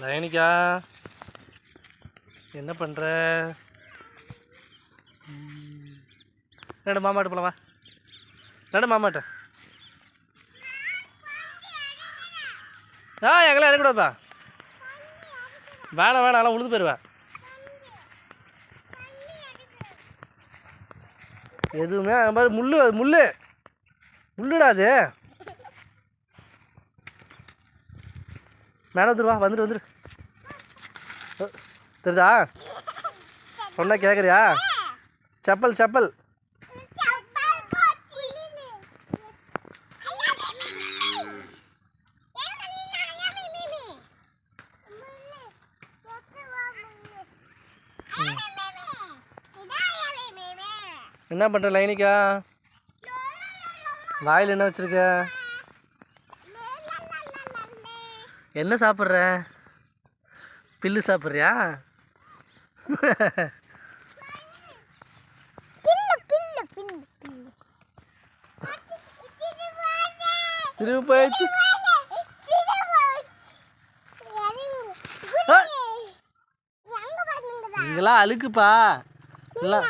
லைனிக்கா என்ன பண்ணுற நடு மாமாட்ட போலவா வா. நடு மாமாட்ட ஆ எங்களை இறக்கூடாதுப்பா வேணாம் வேணாம் எல்லாம் உழுது போயிடுவேன் எதுவுமே அது மாதிரி முள் அது முள் முள்ளுடா மேலே வந்துரு வந்துட்டு வந்துரு தெரியுதா? சொன்னா கேட்குறியா செப்பல் செப்பல். என்ன பண்ணுற லைனிக்கா? வாயில் என்ன வச்சுருக்க? என்ன சாப்பிட்ற? பில்லு சாப்பிட்றியா? திரும்பி போயிடுச்சு! இதெல்லாம் அழுக்குப்பா. எல்லாம்